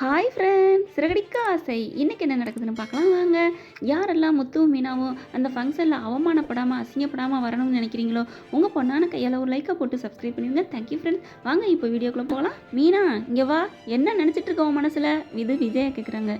Hi friends Siragadikka ஆசை. இன்றைக்கி என்ன நடக்குதுன்னு பார்க்கலாம். வாங்க. யாரெல்லாம் முத்துவும் மீனாவும் அந்த ஃபங்க்ஷனில் அவமானப்படாமல் அசிங்கப்படாமல் வரணும்னு நினைக்கிறீங்களோ உங்கள் பொண்ணான கையால் ஒரு லைக்கை போட்டு சப்ஸ்கிரைப் பண்ணிடுங்க. தேங்க்யூ ஃப்ரெண்ட்ஸ் வாங்க இப்போ வீடியோக்குள்ளே போகலாம். மீனா இங்கே வா. என்ன நினச்சிட்டு இருக்க உன் மனசில்? இது விஜயா கேட்குறாங்க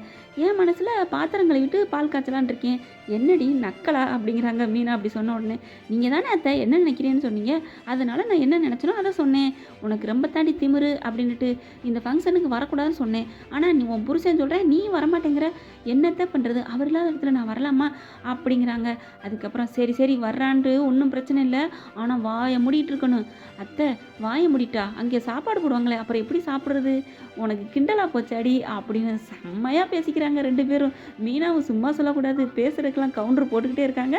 என் மனசில் பாத்திரம் கழுவிட்டு பால் காய்ச்சலான் இருக்கேன். என்னடி நக்கலா? அப்படிங்கிறாங்க மீனா அப்படி சொன்ன உடனே. நீங்கள் தானே அத்தை என்ன நினைக்கிறேன்னு சொன்னீங்க? அதனால் நான் என்ன நினச்சனோ அதை சொன்னேன். உனக்கு ரொம்ப தாண்டி திமிரு அப்படின்ட்டு இந்த ஃபங்க்ஷனுக்கு வரக்கூடாதுன்னு சொன்னேன். ஆனால் நீ உன் புருஷன் சொல்கிற நீ வரமாட்டேங்கிற. என்னத்தை பண்ணுறது அவர் இல்லாத இடத்துல நான் வரலாமா? அப்படிங்கிறாங்க. அதுக்கப்புறம் சரி சரி வர்றான்ட்டு ஒன்றும் பிரச்சனை இல்லை. ஆனால் வாயை மூடிட்டு இருக்கணும் அத்தை வாயை மூடிட்டா? அங்கே சாப்பாடு போடுவாங்களே அப்புறம் எப்படி சாப்பிட்றது? உனக்கு கிண்டலாக போச்சாடி அப்படின்னு செம்மையாக பேசிக்கிறாங்க ரெண்டு பேரும். மீனாவும் சும்மா சொல்லக்கூடாது. பேசுறதுக்கெல்லாம் கவுண்டர் போட்டுக்கிட்டே இருக்காங்க.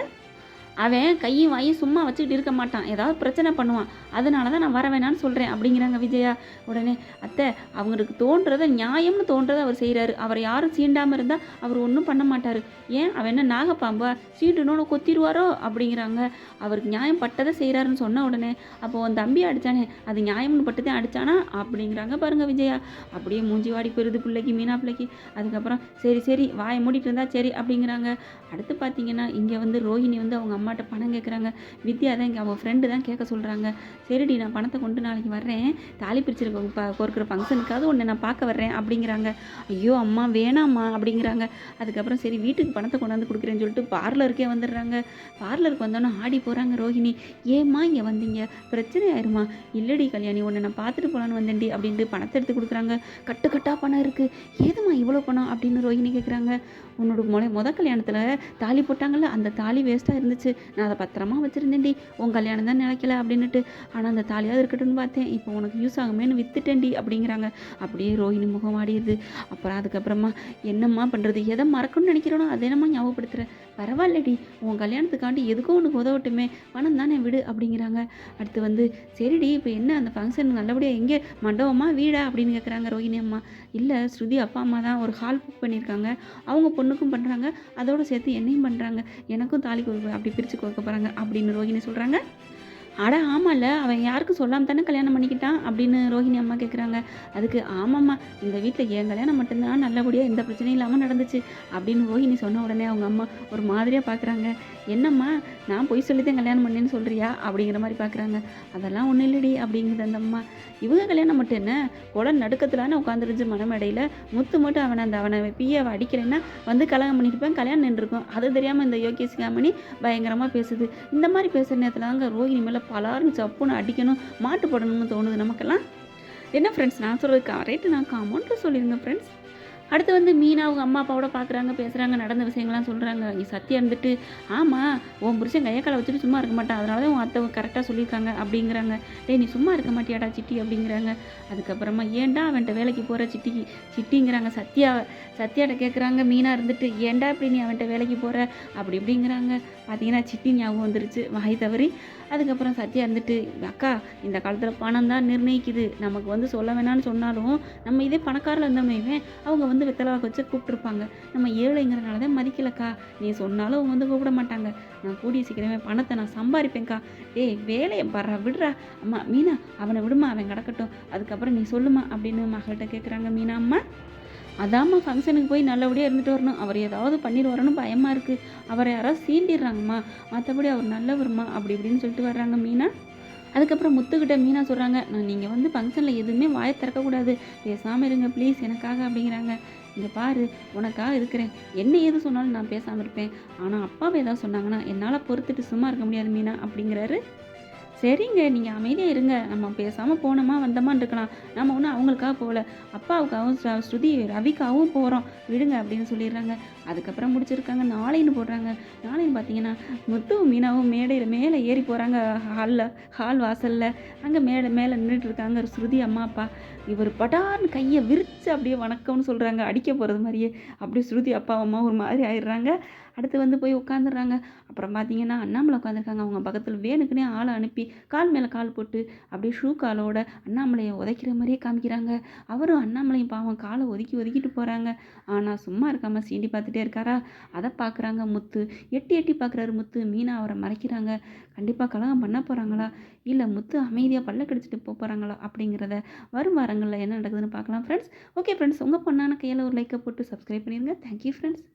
அவன் கையும் வாயும் சும்மா வச்சுக்கிட்டு இருக்க மாட்டான். ஏதாவது பிரச்சனை பண்ணுவான். அதனால தான் நான் வர வேணான்னு சொல்கிறேன் அப்படிங்கிறாங்க விஜயா. உடனே அத்தை அவங்களுக்கு தோன்றதை நியாயம்னு தோன்றதை அவர் செய்கிறாரு அவர் யாரும் சீண்டாமல் இருந்தால் அவர் ஒன்றும் பண்ண மாட்டார். ஏன்? அவன் என்ன நாகப்பாம்பா? சீண்டுனோன்னு கொத்திடுவாரோ? அப்படிங்கிறாங்க. அவருக்கு நியாயம் பட்டதை செய்கிறாருன்னு சொன்ன உடனே அப்போ உன் தம்பி அடித்தானே அது நியாயம்னு பட்டதே அடித்தானா அப்படிங்கிறாங்க பாருங்க விஜயா. அப்படியே மூஞ்சி வாடி போயிருது பிள்ளைக்கு மீனா பிள்ளைக்கு. அதுக்கப்புறம் சரி சரி வாயை மூடிட்டு இருந்தா சரி அப்படிங்கிறாங்க. அடுத்து பார்த்தீங்கன்னா இங்கே வந்து ரோஹிணி வந்து அவங்க அம்மா அம்மாட்ட பணம் கேட்குறாங்க வித்யா தான் இங்கே அவங்க ஃப்ரெண்டு தான் கேட்க சொல்கிறாங்க சரிடி நான் பணத்தை கொண்டு நாளைக்கு வர்றேன். தாலி பிரிச்சிருக்க ப பொறுக்கிற ஃபங்க்ஷனுக்காவது ஒன்று நான் பார்க்க வர்றேன் அப்படிங்கிறாங்க. ஐயோ அம்மா வேணாம்மா அப்படிங்கிறாங்க. அதுக்கப்புறம் சரி வீட்டுக்கு பணத்தை கொண்டாந்து கொடுக்குறேன்னு சொல்லிட்டு பார்லருக்கே வந்துடுறாங்க. பார்லருக்கு வந்தோன்னே ஆடி போகிறாங்க ரோஹிணி. ஏம்மா இங்கே வந்தீங்க? பிரச்சனை ஆயிருமா? இல்லடி கல்யாணி உன்னை நான் பார்த்துட்டு போகலான்னு வந்தேன்டி அப்படின்ட்டு பணத்தை எடுத்து கொடுக்குறாங்க. கட்டு கட்டாக பணம் இருக்குது ஏதும்மா இவ்வளோ பணம் அப்படின்னு ரோஹிணி கேட்குறாங்க உன்னோட முளை முத கல்யாணத்தில் தாலி போட்டாங்கல்ல அந்த தாலி வேஸ்ட்டாக இருந்துச்சு. நான் அதை பத்திரமா வச்சுருந்தேன்டி. உன் கல்யாணம் தான் நினைக்கல அப்படின்னுட்டு. ஆனால் அந்த தாலியாவது இருக்கட்டும்னு பார்த்தேன். இப்போ உனக்கு யூஸ் ஆகுமேன்னு வித்துட்டேன்டி அப்படிங்கிறாங்க. அப்படியே ரோஹிணி முகம் ஆடிடுது அப்புறம் அதுக்கப்புறமா என்னம்மா பண்ணுறது எதை மறக்கணும்னு நினைக்கிறோனோ அதை என்னம்மா ஞாபகப்படுத்துகிறேன் பரவாயில்லடி. உன் கல்யாணத்துக்காண்டி எதுக்கும் உனக்கு உதவட்டுமே. பணம் தானே விடு அப்படிங்கிறாங்க. அடுத்து வந்து சரிடி இப்போ என்ன அந்த ஃபங்க்ஷன் நல்லபடியாக எங்கே? மண்டபமா வீடா? அப்படின்னு கேட்குறாங்க ரோஹிணி அம்மா. இல்லை ஸ்ருதி அப்பா அம்மா தான் ஒரு ஹால் புக் பண்ணியிருக்காங்க. அவங்க பொண்ணுக்கும் பண்ணுறாங்க அதோட சேர்த்து என்னையும் பண்ணுறாங்க எனக்கும் தாலி அப்படி பிரித்து கொடுக்க போகிறாங்க அப்படின்னு ரோஹிணி சொல்கிறாங்க அட ஆமாம்ல அவன் யாருக்கும் சொல்லாமல் தானே கல்யாணம் பண்ணிக்கிட்டான்? அப்படின்னு ரோஹிணி அம்மா கேட்குறாங்க அதுக்கு ஆமாம்மா இந்த வீட்டில் என் கல்யாணம் மட்டும்தான் நல்லபடியாக எந்த பிரச்சனையும் இல்லாமல் நடந்துச்சு அப்படின்னு ரோஹிணி சொன்ன உடனே அவங்க அம்மா ஒரு மாதிரியாக பார்க்குறாங்க என்னம்மா நான் பொய் சொல்லி தான் கல்யாணம் பண்ணேன்னு சொல்கிறியா அப்படிங்கிற மாதிரி பார்க்குறாங்க அதெல்லாம் ஒன்றும் இல்லடி அப்படிங்குது அந்த அம்மா. இவங்க கல்யாணம் மட்டும் என்ன? குள நடுக்கத்திலான உட்காந்துருச்சு மனமேடையில். முத்து மட்டும் அவனை அந்த அவனை பிஏவை அடிக்கலைன்னா வந்து கல்யாணம் பண்ணியிருப்பேன் கல்யாணம் நின்றுருக்கும். அது தெரியாமல் இந்த யோகேஷ் காமணி பயங்கரமாக பேசுது. இந்த மாதிரி பேசுகிற நேரத்தில் தாங்க ரோஹிணி மேலே பலாருன்னு சப்புன்னு அடிக்கணும் மாட்டு போடணும்னு தோணுது நமக்கெல்லாம். என்ன ஃப்ரெண்ட்ஸ் நான் சொல்கிறது கரெக்டு நான் காமௌண்ட்டு சொல்லியிருந்தேன் ஃப்ரெண்ட்ஸ் அடுத்து வந்து மீனா அவங்க அம்மா அப்பாவோட பார்க்குறாங்க பேசுகிறாங்க நடந்த விஷயங்கள்லாம் சொல்கிறாங்க இங்கே சத்தியா இருந்துட்டு ஆமாம் உன் புருஷன் கையக்கால வச்சுட்டு சும்மா இருக்க மாட்டான். அதனால தான் உன் அத்தை கரெக்டாக சொல்லியிருக்காங்க அப்படிங்கிறாங்க. டேய் நீ சும்மா இருக்க மாட்டியாடா சிட்டி அப்படிங்கிறாங்க. அதுக்கப்புறமா ஏன்டா அவன்கிட்ட வேலைக்கு போகிற சிட்டிக்கு சிட்டிங்கிறாங்க. சத்யா சத்யாட்ட கேட்குறாங்க மீனா இருந்துட்டு ஏன்டா இப்படி நீ அவன்கிட்ட வேலைக்கு போகிற அப்படி இப்படிங்கிறாங்க. பார்த்தீங்கன்னா சிட்டி ஞாபகம் வந்துருச்சு வாய் தவறி. அதுக்கப்புறம் சத்யா இருந்துட்டு அக்கா இந்த காலத்தில் பணம் தான் நிர்ணயிக்குது. நமக்கு வந்து சொல்ல வேணாம்னு சொன்னாலும் நம்ம இதே பணக்காரில் இருந்தோமே அவங்க வந்து வந்து வெத்தலாக வச்சு கூப்பிட்ருப்பாங்க நம்ம ஏழைங்கிறனால தான் மதிக்கலக்கா. நீ சொன்னாலும் அவங்க வந்து கூப்பிட மாட்டாங்க. நான் கூடிய சீக்கிரமே பணத்தை நான் சம்பாதிப்பேன்க்கா டேய் வேலையை பர்றா விடுறா. அம்மா மீனா அவனை விடுமா அவன் கிடக்கட்டும். அதுக்கப்புறம் நீ சொல்லுமா அப்படின்னு மகள்கிட்ட கேட்குறாங்க மீனா அம்மா. அதாம்மா ஃபங்க்ஷனுக்கு போய் நல்லபடியாக இருந்துட்டு வரணும். அவர் ஏதாவது பண்ணிட்டு பயமாக இருக்குது அவரை யாராவது சீண்டிடுறாங்கம்மா. மற்றபடி அவர் நல்லவருமா அப்படி இப்படின்னு சொல்லிட்டு வர்றாங்க மீனா. அதுக்கப்புறம் முத்துக்கிட்ட மீனா சொல்கிறாங்க நான் நீங்கள் வந்து ஃபங்க்ஷனில் எதுவுமே வாயை திறக்கக்கூடாது. பேசாமல் இருங்க ப்ளீஸ் எனக்காக அப்படிங்கிறாங்க. இங்கே பாரு உனக்காக இருக்கிறேன். என்ன எது சொன்னாலும் நான் பேசாமல் இருப்பேன். ஆனால் அப்பாவை ஏதாவது சொன்னாங்கன்னா என்னால் பொறுத்துட்டு சும்மா இருக்க முடியாது மீனா அப்படிங்கிறாரு சரிங்க நீங்கள் அமைதியாக இருங்க. நம்ம பேசாமல் போனோமா வந்தோமான்னு இருக்கலாம். நம்ம ஒன்றும் அவங்களுக்காக போகல. அப்பாவுக்காகவும் ஸ்ருதி ரவிக்காகவும் போகிறோம் விடுங்க அப்படின்னு சொல்லிடுறாங்க. அதுக்கப்புறம் முடிச்சிருக்காங்க. நாளைன்னு போடுறாங்க. நாளைன்னு பார்த்தீங்கன்னா முத்துவும் மீனாவும் மேடையில் மேலே ஏறி போகிறாங்க ஹாலில் ஹால் வாசலில். அங்கே மேலே மேலே நின்றுட்டு இருக்காங்க ஸ்ருதி அம்மா அப்பா. இவர் படான்னு கையை விரித்து அப்படியே வணக்கம்னு சொல்கிறாங்க அடிக்க போகிறது மாதிரியே. அப்படியே ஸ்ருதி அப்பா அம்மா ஒரு மாதிரி ஆயிடுறாங்க. அடுத்து வந்து போய் உட்காந்துடுறாங்க அப்புறம் பார்த்தீங்கன்னா அண்ணாமலை உட்காந்துருக்காங்க அவங்க பக்கத்தில் வேணுக்குனே ஆளை அனுப்பி கால் மேலே கால் போட்டு அப்படியே ஷூ காலோட அண்ணாமலையை உதைக்கிற மாதிரியே காமிக்கிறாங்க. அவரும் அண்ணாமலையும் பாவம் காலை ஒதுக்கி ஒதுக்கிட்டு போகிறாங்க ஆனால் சும்மா இருக்காமல் சீண்டி பார்த்துட்டே இருக்காரா? அதை பார்க்குறாங்க முத்து. எட்டி எட்டி பார்க்குறாரு முத்து. மீனா அவரை மறைக்கிறாங்க. கண்டிப்பாக கலகம் பண்ண போகிறாங்களா இல்லை முத்து அமைதியாக பல்ல கடிச்சிட்டு போக போகிறாங்களா அப்படிங்கிறத வரும் வாரங்களில் என்ன நடக்குதுன்னு பார்க்கலாம் ஃப்ரெண்ட்ஸ் ஓகே ஃப்ரெண்ட்ஸ் உங்கள் பொண்ணான கையில் ஒரு லைக்கை போட்டு சப்ஸ்கிரைப் பண்ணிடுங்க. Thank you friends